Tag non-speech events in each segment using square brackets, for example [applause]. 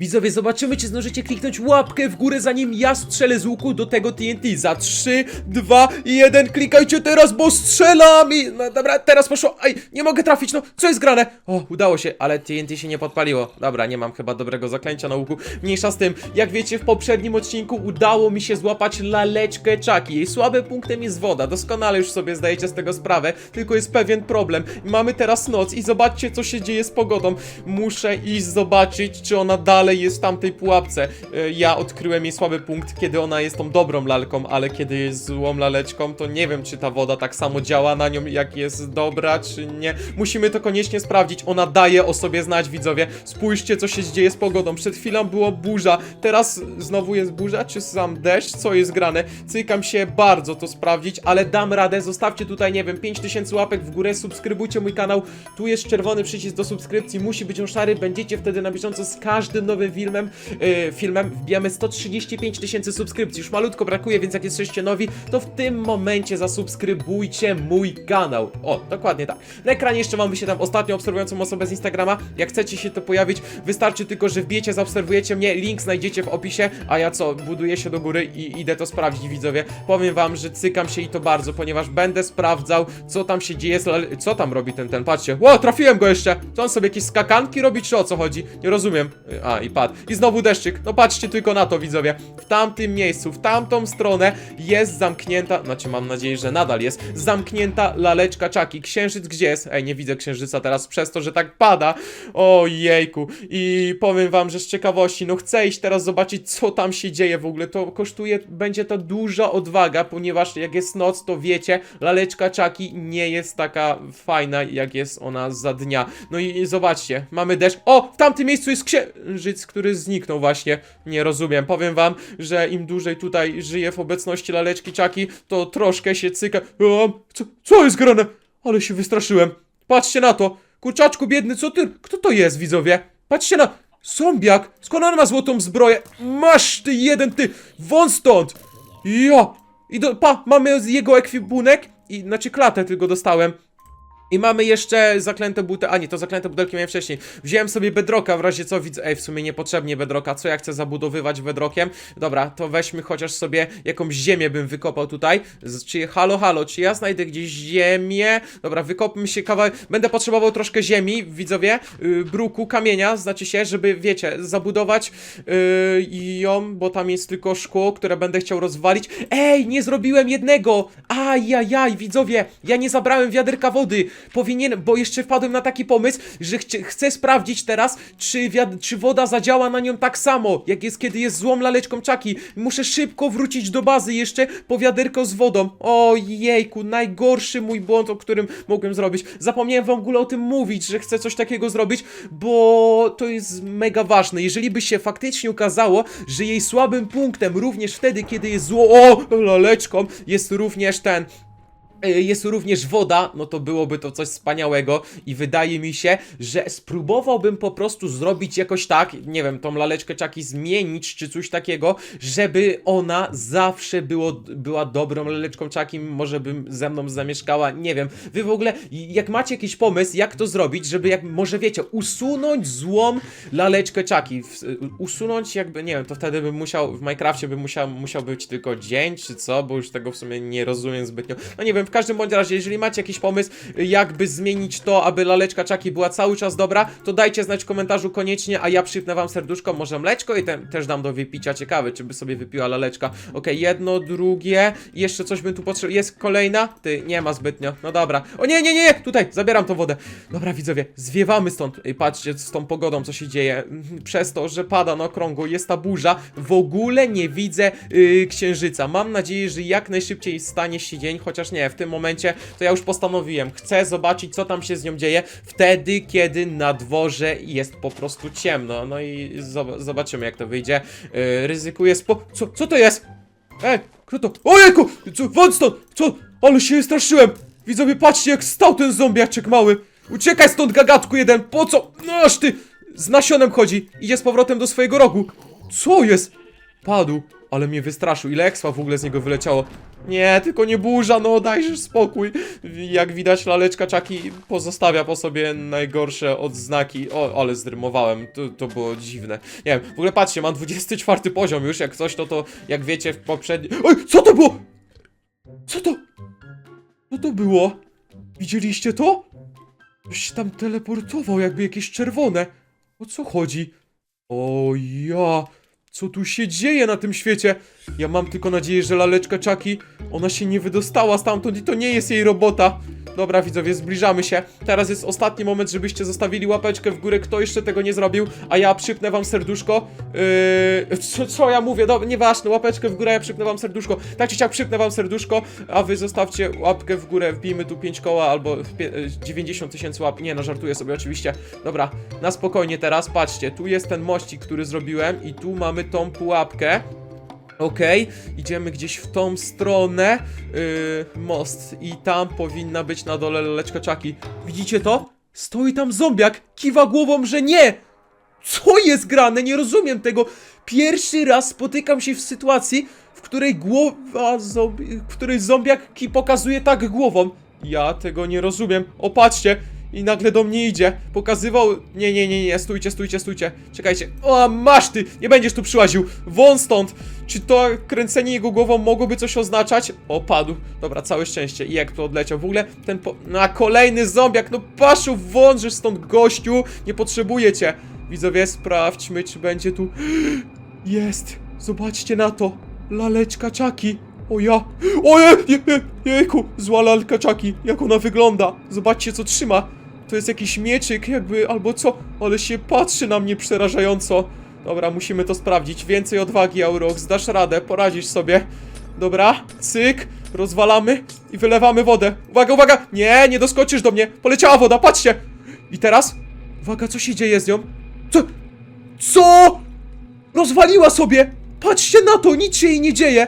Widzowie, zobaczymy, czy zdążycie kliknąć łapkę w górę, zanim ja strzelę z łuku do tego TNT. Za 3, 2, 1, klikajcie teraz, bo strzelam i... No dobra, teraz poszło. Aj, nie mogę trafić, no, co jest grane? O, udało się, ale TNT się nie podpaliło. Dobra, nie mam chyba dobrego zaklęcia na łuku. Mniejsza z tym, jak wiecie, w poprzednim odcinku udało mi się złapać laleczkę Chucky. Jej słabym punktem jest woda, doskonale już sobie zdajecie z tego sprawę, tylko jest pewien problem. Mamy teraz noc i zobaczcie, co się dzieje z pogodą. Muszę iść zobaczyć, czy ona dalej jest w tamtej pułapce. E, Ja odkryłem jej słaby punkt, kiedy ona jest tą dobrą lalką, ale kiedy jest złą laleczką, to nie wiem, czy ta woda tak samo działa na nią, jak jest dobra, czy nie. Musimy to koniecznie sprawdzić. Ona daje o sobie znać, widzowie. Spójrzcie, co się dzieje z pogodą. Przed chwilą było burza, teraz znowu jest burza, czy sam deszcz? Co jest grane? Cykam się bardzo to sprawdzić, ale dam radę. Zostawcie tutaj, nie wiem, 5000 łapek w górę, subskrybujcie mój kanał. Tu jest czerwony przycisk do subskrypcji, musi być on szary, będziecie wtedy na bieżąco z każdym nowym filmem. Yy, filmem wbijamy 135 tysięcy subskrypcji, już malutko brakuje, więc jak jesteście nowi, to w tym momencie zasubskrybujcie mój kanał. O, dokładnie tak. Na ekranie jeszcze mamy się tam ostatnio obserwującą osobę z Instagrama. Jak chcecie się to pojawić, wystarczy tylko, że wbijecie, zaobserwujecie mnie, link znajdziecie w opisie, a ja co, buduję się do góry i idę to sprawdzić, widzowie. Powiem wam, że cykam się i to bardzo, ponieważ będę sprawdzał, co tam się dzieje, co tam robi ten, ten, patrzcie. Ło, trafiłem go jeszcze! Co on sobie, jakieś skakanki robi, czy o co chodzi? Nie rozumiem. A, i padł. I znowu deszczyk. No patrzcie tylko na to, widzowie. W tamtym miejscu, w tamtą stronę jest zamknięta, znaczy mam nadzieję, że nadal jest, zamknięta laleczka czaki. Księżyc gdzie jest? Ej, nie widzę księżyca teraz przez to, że tak pada. O jejku. I powiem wam, że z ciekawości, no chcę iść teraz zobaczyć, co tam się dzieje w ogóle. To kosztuje, będzie to duża odwaga, ponieważ jak jest noc, to wiecie, laleczka czaki nie jest taka fajna, jak jest ona za dnia. No i zobaczcie, mamy deszcz. O, w tamtym miejscu jest księżyc, który zniknął właśnie. Nie rozumiem. Powiem wam, że im dłużej tutaj żyję w obecności laleczki czaki, to troszkę się cyka. O, co, co jest grane? Ale się wystraszyłem. Patrzcie na to. Kurczaczku biedny, co ty? Kto to jest, widzowie? Patrzcie na... Zombiak! Skąd on ma złotą zbroję? Masz ty jeden, ty! Won stąd! Ja! I do, pa, mamy jego ekwipunek i, znaczy klatę tylko dostałem. I mamy jeszcze zaklęte buty. A nie, to zaklęte butelki miałem wcześniej. Wziąłem sobie bedroka, w razie co widzę. Ej, w sumie niepotrzebnie bedroka. Co ja chcę zabudowywać bedrokiem? Dobra, to weźmy chociaż sobie jakąś ziemię bym wykopał tutaj. Z- Czy halo, halo, czy ja znajdę gdzieś ziemię? Dobra, wykopmy się kawałek. Będę potrzebował troszkę ziemi, widzowie. Yy, bruku, kamienia, znaczy się, żeby, wiecie, zabudować yy, ją, bo tam jest tylko szkło, które będę chciał rozwalić. Ej, nie zrobiłem jednego! Ajajaj, widzowie, ja nie zabrałem wiaderka wody. Powinien, bo jeszcze wpadłem na taki pomysł, że chcie, chcę sprawdzić teraz, czy, czy woda zadziała na nią tak samo, jak jest kiedy jest złą laleczką czaki. Muszę szybko wrócić do bazy jeszcze po wiaderko z wodą. Ojejku, najgorszy mój błąd, o którym mogłem zrobić. Zapomniałem w ogóle o tym mówić, że chcę coś takiego zrobić, bo to jest mega ważne. Jeżeli by się faktycznie okazało, że jej słabym punktem również wtedy, kiedy jest zło, o, laleczką, jest również ten, jest również woda, no to byłoby to coś wspaniałego i wydaje mi się, że spróbowałbym po prostu zrobić jakoś tak, nie wiem, tą laleczkę czaki zmienić czy coś takiego, żeby ona zawsze było, była dobrą laleczką czaki, może bym ze mną zamieszkała, nie wiem. Wy w ogóle, jak macie jakiś pomysł, jak to zrobić, żeby jak, może wiecie, usunąć złą laleczkę czaki, w- usunąć jakby, nie wiem, to wtedy bym musiał, w Minecrafcie bym musiał, musiał być tylko dzień, czy co, bo już tego w sumie nie rozumiem zbytnio. No nie wiem, w każdym bądź razie, jeżeli macie jakiś pomysł, jakby zmienić to, aby laleczka czaki była cały czas dobra, to dajcie znać w komentarzu koniecznie, a ja przypnę wam serduszko, może mleczko i te, też dam do wypicia, ciekawe, czy by sobie wypiła laleczka. Okej, jedno, drugie, jeszcze coś bym tu potrzebował, jest kolejna? Ty, nie ma zbytnio, no dobra. O nie, nie, nie, tutaj, zabieram tą wodę. Dobra, widzowie, zwiewamy stąd. Ej, patrzcie z tą pogodą, co się dzieje. Mhm, Przez to, że pada na okrągło, jest ta burza, w ogóle nie widzę yy, księżyca. Mam nadzieję, że jak najszybciej stanie się dzień, chociaż nie, w tym momencie to ja już postanowiłem. Chcę zobaczyć, co tam się z nią dzieje wtedy, kiedy na dworze jest po prostu ciemno. No i zob- zobaczymy, jak to wyjdzie. Yy, ryzykuję spo... Co, co to jest? Ej, kto to? Ojejku! Co, stąd! Co? Ale się straszyłem! Widzowie, patrzcie, jak stał ten zombiaczek mały! Uciekaj stąd, gagatku jeden! Po co? No aż ty! Z nasionem chodzi! Idzie z powrotem do swojego rogu! Co jest? Padł. Ale mnie wystraszył. Ile ekspa w ogóle z niego wyleciało? Nie, tylko nie burza, no dajesz spokój. Jak widać, laleczka czaki pozostawia po sobie najgorsze odznaki. O, ale zdrymowałem, to, to było dziwne. Nie wiem, w ogóle patrzcie, mam 24 poziom już, jak coś, to to, jak wiecie, w poprzednim... Oj, co to było? Co to? Co to było? Widzieliście to? Ktoś się tam teleportował, jakby jakieś czerwone. O co chodzi? O ja, co tu się dzieje na tym świecie? Ja mam tylko nadzieję, że laleczka Czaki, ona się nie wydostała stamtąd i to nie jest jej robota. Dobra widzowie, zbliżamy się. Teraz jest ostatni moment, żebyście zostawili łapeczkę w górę, kto jeszcze tego nie zrobił, a ja przypnę wam serduszko. Yy, co, co ja mówię? Dobra, nieważne, łapeczkę w górę, ja przypnę wam serduszko. Tak czy siak przypnę wam serduszko, a wy zostawcie łapkę w górę, wbijmy tu 5 koła albo w pie- y, 90 tysięcy łap. Nie no, żartuję sobie oczywiście. Dobra, na spokojnie teraz, patrzcie, tu jest ten mościk, który zrobiłem i tu mamy tą pułapkę. Okej, idziemy gdzieś w tą stronę. Yy, most. I tam powinna być na dole laleczka czaki. Widzicie to? Stoi tam zombiak, kiwa głową, że nie! Co jest grane? Nie rozumiem tego. Pierwszy raz spotykam się w sytuacji, w której głowa zombie, w której zombiak ki pokazuje tak głową. Ja tego nie rozumiem. O, patrzcie. I nagle do mnie idzie. Pokazywał. Nie, nie, nie, nie. Stójcie, stójcie, stójcie. Czekajcie. O, masz ty! Nie będziesz tu przyłaził. Won stąd. Czy to kręcenie jego głową mogłoby coś oznaczać? O, padł. Dobra, całe szczęście. I jak tu odleciał? W ogóle ten po... Na kolejny zombiak. No paszu, wążysz stąd gościu. Nie potrzebuję cię. Widzowie, sprawdźmy, czy będzie tu... [gasps] Jest! Zobaczcie na to! Laleczka czaki! O ja! O je, je, je, jejku! Zła lalka czaki! Jak ona wygląda! Zobaczcie, co trzyma! To jest jakiś mieczyk, jakby, albo co? Ale się patrzy na mnie przerażająco! Dobra, musimy to sprawdzić. Więcej odwagi, Aurox. Dasz radę, poradzisz sobie. Dobra, cyk, rozwalamy i wylewamy wodę. Uwaga, uwaga! Nie, nie doskoczysz do mnie! Poleciała woda, patrzcie! I teraz? Uwaga, co się dzieje z nią? Co? Co? Rozwaliła sobie! Patrzcie na to, nic się jej nie dzieje!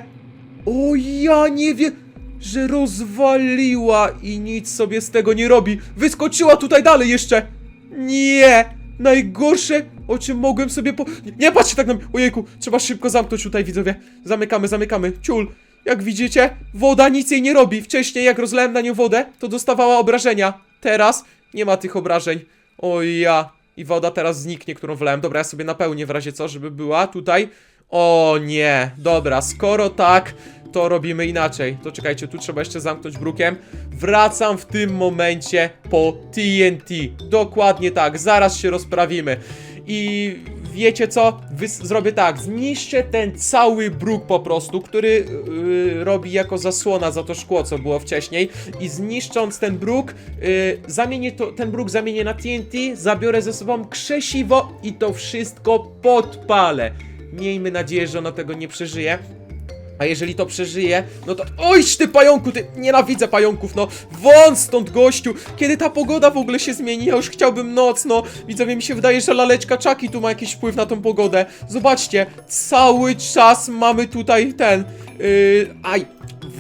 O ja nie wiem, że rozwaliła i nic sobie z tego nie robi. Wyskoczyła tutaj dalej jeszcze. Nie! Najgorsze, o czym mogłem sobie po... Nie, nie patrzcie tak na mnie! Ojejku, trzeba szybko zamknąć tutaj, widzowie. Zamykamy, zamykamy. Ciul. Jak widzicie, woda nic jej nie robi. Wcześniej, jak rozlałem na nią wodę, to dostawała obrażenia. Teraz nie ma tych obrażeń. O ja. I woda teraz zniknie, którą wlałem. Dobra, ja sobie napełnię w razie co, żeby była tutaj. O nie, dobra, skoro tak, to robimy inaczej. To czekajcie, tu trzeba jeszcze zamknąć brukiem. Wracam w tym momencie po TNT. Dokładnie tak, zaraz się rozprawimy. I wiecie co? Zrobię tak, zniszczę ten cały bruk po prostu, który yy, robi jako zasłona za to szkło, co było wcześniej. I zniszcząc ten bruk, yy, zamienię to, ten bruk zamienię na TNT, zabiorę ze sobą krzesiwo i to wszystko podpalę. Miejmy nadzieję, że ono tego nie przeżyje. A jeżeli to przeżyje, no to... Ojś ty pająku, ty... Nienawidzę pająków, no! Wąt stąd, gościu! Kiedy ta pogoda w ogóle się zmieni? Ja już chciałbym noc, no! Widzowie, mi się wydaje, że laleczka czaki tu ma jakiś wpływ na tą pogodę. Zobaczcie, cały czas mamy tutaj ten... Yy, aj,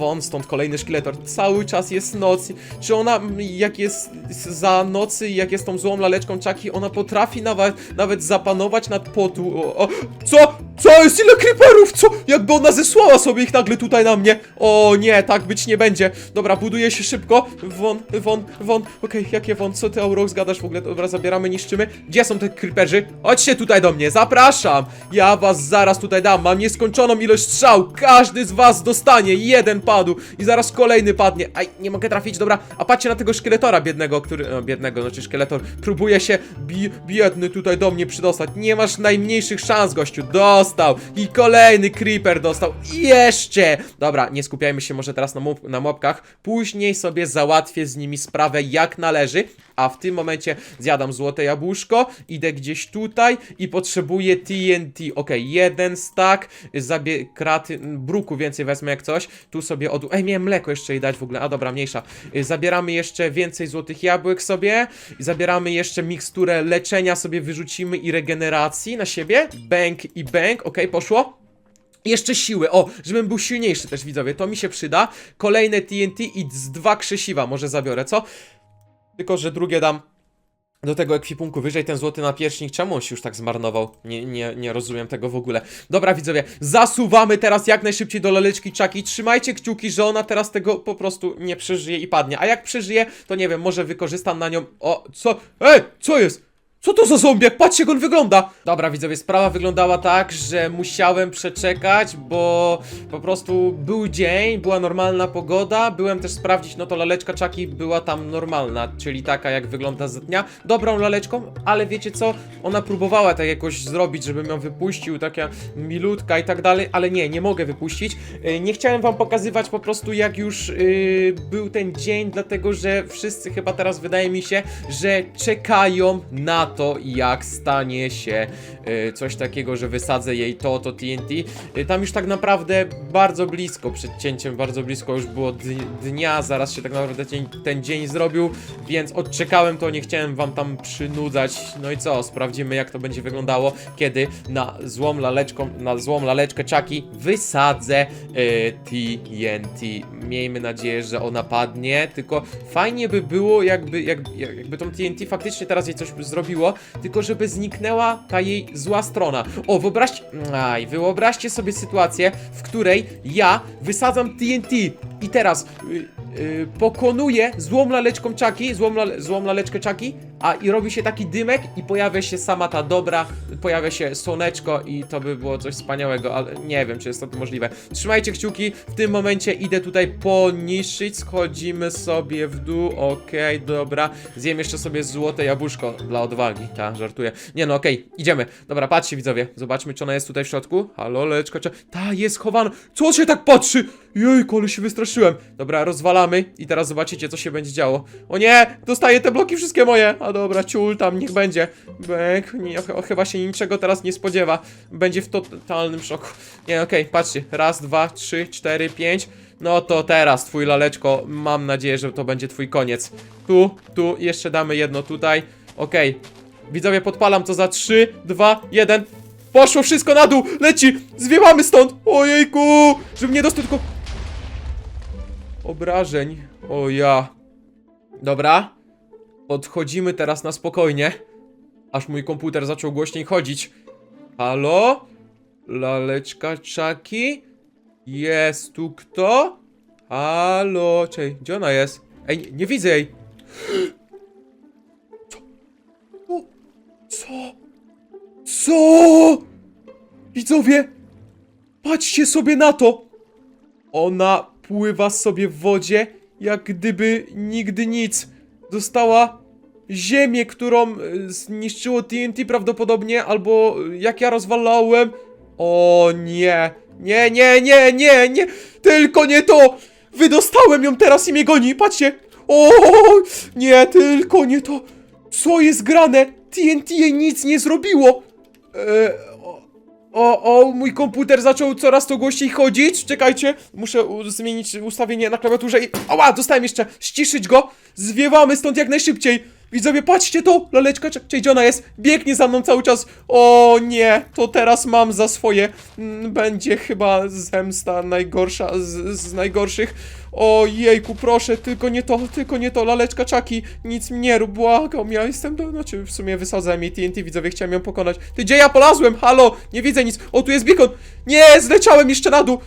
won stąd kolejny szkieletor. Cały czas jest noc. Czy ona, jak jest za nocy jak jest tą złą laleczką czaki, ona potrafi nawet, nawet zapanować nad potu. O, o, co? Co jest? Ile creeperów? Co? Jakby ona zesłała sobie ich nagle tutaj na mnie. O nie, tak być nie będzie. Dobra, buduje się szybko. Won, won, won. Okej, jakie won? Co ty, Aurox, gadasz w ogóle? Dobra, zabieramy, niszczymy. Gdzie są te creeperzy? Chodźcie tutaj do mnie, zapraszam. Ja was zaraz tutaj dam. Mam nieskończoną ilość strzał. Każdy z was dostanie. Jeden padł. I zaraz kolejny padnie. Aj, nie mogę trafić, dobra. A patrzcie na tego szkieletora biednego, który... No, biednego, znaczy szkieletor. Próbuje się bi biedny tutaj do mnie przydostać. Nie masz najmniejszych szans, gościu. Dostał. I kolejny creeper dostał. I jeszcze. Dobra, nie skupiajmy się może teraz na, mob na mobkach. Później sobie załatwię z nimi sprawę jak należy. A w tym momencie zjadam złote jabłuszko, idę gdzieś tutaj i potrzebuję TNT. Ok, jeden stack, zabie kraty, bruku więcej wezmę jak coś. Tu sobie od... Ej, miałem mleko jeszcze jej dać w ogóle, a dobra, mniejsza. Y, Zabieramy jeszcze więcej złotych jabłek sobie i zabieramy jeszcze miksturę leczenia sobie wyrzucimy i regeneracji na siebie. Bank i bank, ok, poszło. Jeszcze siły, o, żebym był silniejszy też widzowie, to mi się przyda. Kolejne TNT i z dwa krzesiwa może zabiorę, co? Tylko, że drugie dam do tego ekwipunku wyżej ten złoty napierśnik, czemu on się już tak zmarnował? Nie, nie, nie rozumiem tego w ogóle. Dobra widzowie, zasuwamy teraz jak najszybciej do laleczki Czaki. Trzymajcie kciuki, że ona teraz tego po prostu nie przeżyje i padnie. A jak przeżyje, to nie wiem, może wykorzystam na nią... O, co? Ej, co jest? Co to za zombiak? Patrzcie, jak on wygląda! Dobra, widzowie, sprawa wyglądała tak, że musiałem przeczekać, bo po prostu był dzień, była normalna pogoda, byłem też sprawdzić, no to laleczka Czaki była tam normalna, czyli taka jak wygląda z dnia, dobrą laleczką, ale wiecie co, ona próbowała tak jakoś zrobić, żebym ją wypuścił, taka milutka i tak dalej, ale nie, nie mogę wypuścić. Yy, Nie chciałem wam pokazywać po prostu jak już yy, był ten dzień, dlatego że wszyscy chyba teraz wydaje mi się, że czekają na to, jak stanie się yy, coś takiego, że wysadzę jej to, to TNT. Yy, Tam już tak naprawdę bardzo blisko, przed cięciem bardzo blisko już było dnia, zaraz się tak naprawdę ten dzień zrobił, więc odczekałem to, nie chciałem wam tam przynudzać. No i co, sprawdzimy jak to będzie wyglądało, kiedy na złą laleczką, na złą laleczkę Chucky wysadzę TNT. Miejmy nadzieję, że ona padnie, tylko fajnie by było jakby, jakby, jakby tą TNT faktycznie teraz jej coś zrobiło, tylko żeby zniknęła ta jej zła strona. O, wyobraźcie, aj, wyobraźcie sobie sytuację, w której ja wysadzam TNT i teraz y, y, pokonuję złą laleczką Chucky, złą, lale, złą laleczkę Chucky, a i robi się taki dymek i pojawia się sama ta dobra, pojawia się słoneczko i to by było coś wspaniałego, ale nie wiem, czy jest to możliwe. Trzymajcie kciuki, w tym momencie idę tutaj poniszyć, schodzimy sobie w dół, okej, dobra, zjem jeszcze sobie złote jabłuszko dla odwagi, tak, żartuję. Nie no, okej, idziemy, dobra, patrzcie widzowie, zobaczmy, czy ona jest tutaj w środku, halo, leczka, czy... ta, jest chowana, co się tak patrzy? Jejku, ale się wystraszyłem. Dobra, rozwalamy i teraz zobaczycie, co się będzie działo. O nie, dostaję te bloki wszystkie moje. Dobra, ciul tam, niech będzie. Bęk, nie, ch- chyba się niczego teraz nie spodziewa. Będzie w totalnym szoku. Nie, okej, patrzcie. Raz, dwa, trzy, cztery, pięć. No to teraz, twój laleczko, mam nadzieję, że to będzie twój koniec. Tu, tu, jeszcze damy jedno tutaj. Okej. Widzowie, podpalam to za 3, 2, 1. Poszło wszystko na dół! Leci! Zwiewamy stąd! Ojejku! Żeby nie dostać tylko obrażeń. O ja. Dobra. Odchodzimy teraz na spokojnie. Aż mój komputer zaczął głośniej chodzić. Halo? Laleczka czaki? Jest tu kto? Halo? Czej, gdzie ona jest? Ej, nie, nie widzę jej. Co? Co? Co? Widzowie, patrzcie sobie na to. Ona pływa sobie w wodzie, jak gdyby nigdy nic. Dostała ziemię, którą y, zniszczyło TNT prawdopodobnie, albo y, jak ja rozwalałem. O nie, nie, nie, nie, nie, nie, tylko nie to! Wydostałem ją teraz i mnie goni, patrzcie! O, nie, tylko nie to! Co jest grane? TNT jej nic nie zrobiło! E, o, o, mój komputer zaczął coraz to głośniej chodzić. Czekajcie, muszę zmienić ustawienie na klawiaturze i... Ała, dostałem jeszcze! Ściszyć go! Zwiewamy stąd jak najszybciej! Widzowie, patrzcie to! Laleczka, cze- gdzie ona jest? Biegnie za mną cały czas. O nie, to teraz mam za swoje. Mm, Będzie chyba zemsta najgorsza z, z najgorszych. O jejku, proszę, tylko nie to, tylko nie to, laleczka czaki, nic mi nie rób, błagam, ja jestem, do, znaczy w sumie wysadzałem jej TNT, widzowie, chciałem ją pokonać. Ty, gdzie ja polazłem? Halo, nie widzę nic, o, tu jest beacon, nie, zleciałem jeszcze na dół.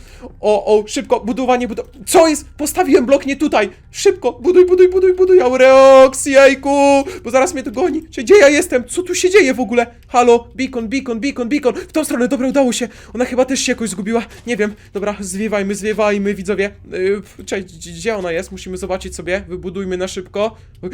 O, o, szybko, budowanie, budowanie, co jest? Postawiłem blok nie tutaj, szybko, buduj, buduj, buduj, buduj, Aureox, jejku, bo zaraz mnie to goni, Czy gdzie ja jestem, co tu się dzieje w ogóle? Halo, beacon, beacon, beacon, beacon, w tą stronę, dobra, udało się, ona chyba też się jakoś zgubiła, nie wiem, dobra, zwiewajmy, zwiewajmy, widzowie, yy, cześć, gdzie- ona jest, musimy zobaczyć sobie, wybudujmy na szybko. [gasps]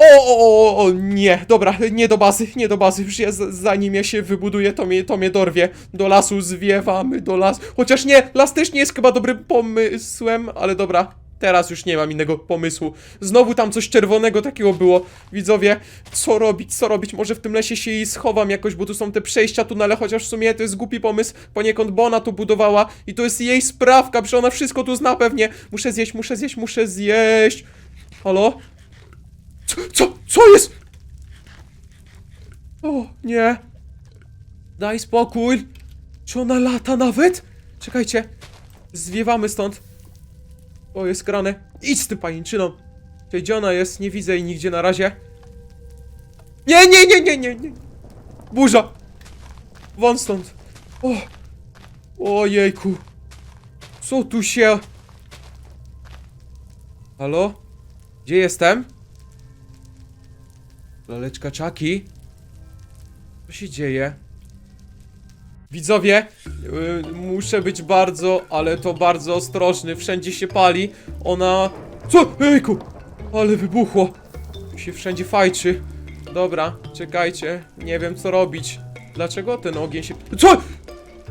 O, o, o, o, nie, dobra, nie do bazy, nie do bazy, już ja, zanim ja się wybuduję, to mnie, to mnie dorwie. Do lasu zwiewamy, do lasu, chociaż nie, las też nie jest chyba dobrym pomysłem, ale dobra, teraz już nie mam innego pomysłu. Znowu tam coś czerwonego takiego było, widzowie, co robić, co robić, może w tym lesie się jej schowam jakoś, bo tu są te przejścia tunele, chociaż w sumie to jest głupi pomysł, poniekąd, bo ona tu budowała i to jest jej sprawka, przecież ona wszystko tu zna pewnie. Muszę zjeść, muszę zjeść, muszę zjeść. Halo? Co, co, co jest? O, nie. Daj spokój. Czy ona lata nawet? Czekajcie. Zwiewamy stąd. O, jest grane. Idź z tym pajęczyną. Gdzie ona jest? Nie widzę jej nigdzie na razie. Nie, nie, nie, nie, nie, nie. Burza. Won stąd. O. Ojejku. Co tu się... Halo? Gdzie jestem? Laleczka czaki? Co się dzieje? Widzowie, yy, muszę być bardzo, ale to bardzo ostrożny. Wszędzie się pali. Ona... Co? Ejku! Ale wybuchło. Się wszędzie fajczy. Dobra, czekajcie. Nie wiem co robić. Dlaczego ten ogień się... Co?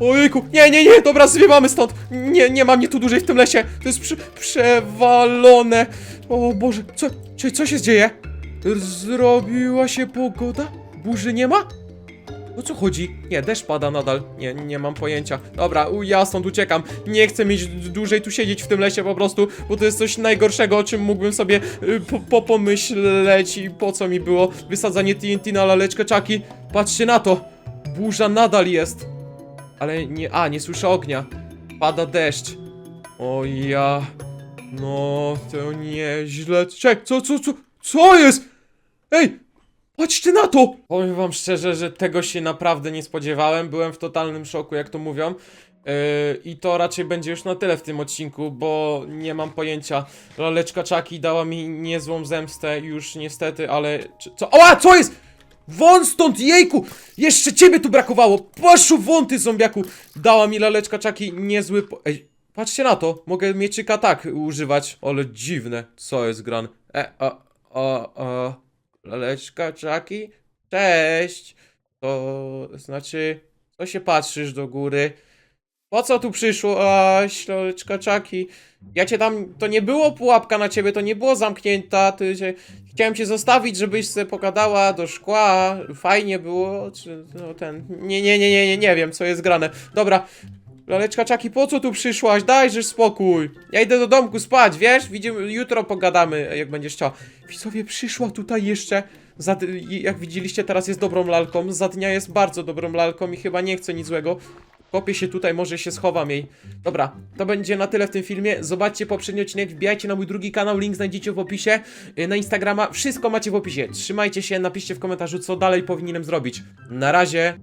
Ojejku, nie, nie, nie, dobra, zwiewamy stąd. Nie, nie ma mnie tu dłużej w tym lesie. To jest prze przewalone. O Boże, co, czy, co się dzieje? Zrobiła się pogoda? Burzy nie ma? O co chodzi? Nie, deszcz pada nadal. Nie, nie mam pojęcia. Dobra, u, ja stąd uciekam. Nie chcę mieć dłużej tu siedzieć w tym lesie po prostu, bo to jest coś najgorszego, o czym mógłbym sobie y, po, po pomyśleć i po co mi było wysadzanie TNT na laleczkę czaki. Patrzcie na to. Burza nadal jest. Ale nie, a, nie słyszę ognia. Pada deszcz. O ja. No, to nieźle. Czek, co, co, co, co jest? Ej, Patrzcie na to! Powiem wam szczerze, że tego się naprawdę nie spodziewałem. Byłem w totalnym szoku, jak to mówią. Yy, I to raczej będzie już na tyle w tym odcinku, bo nie mam pojęcia. Laleczka Czaki dała mi niezłą zemstę już niestety, ale... Czy, co? Oła, co jest? Won stąd, jejku! Jeszcze ciebie tu brakowało! Paszu won, ty zombiaku! Dała mi laleczka Czaki niezły... Po... Ej, patrzcie na to! Mogę mieczyka tak używać, ale dziwne. Co jest gran? E, a, a, a... Laleczka Czaki? Cześć! To znaczy, co się patrzysz do góry? Po co tu przyszłaś, laleczka Czaki? Ja cię tam, to nie było pułapka na ciebie, to nie było zamknięta, ty się, chciałem cię zostawić, żebyś sobie pogadała do szkła, fajnie było, czy no ten, nie, nie, nie, nie, nie, nie wiem, co jest grane. Dobra, laleczka Czaki, po co tu przyszłaś? Dajżesz spokój. Ja idę do domku spać, wiesz? Widzimy, jutro pogadamy, jak będziesz chciał. Widzowie, przyszła tutaj jeszcze. Za, jak widzieliście, teraz jest dobrą lalką. Za dnia jest bardzo dobrą lalką i chyba nie chce nic złego. Kopię się tutaj, może się schowam jej. Dobra, to będzie na tyle w tym filmie. Zobaczcie poprzedni odcinek, wbijajcie na mój drugi kanał, link znajdziecie w opisie. y, Na Instagrama, wszystko macie w opisie. Trzymajcie się, napiszcie w komentarzu, co dalej powinienem zrobić. Na razie.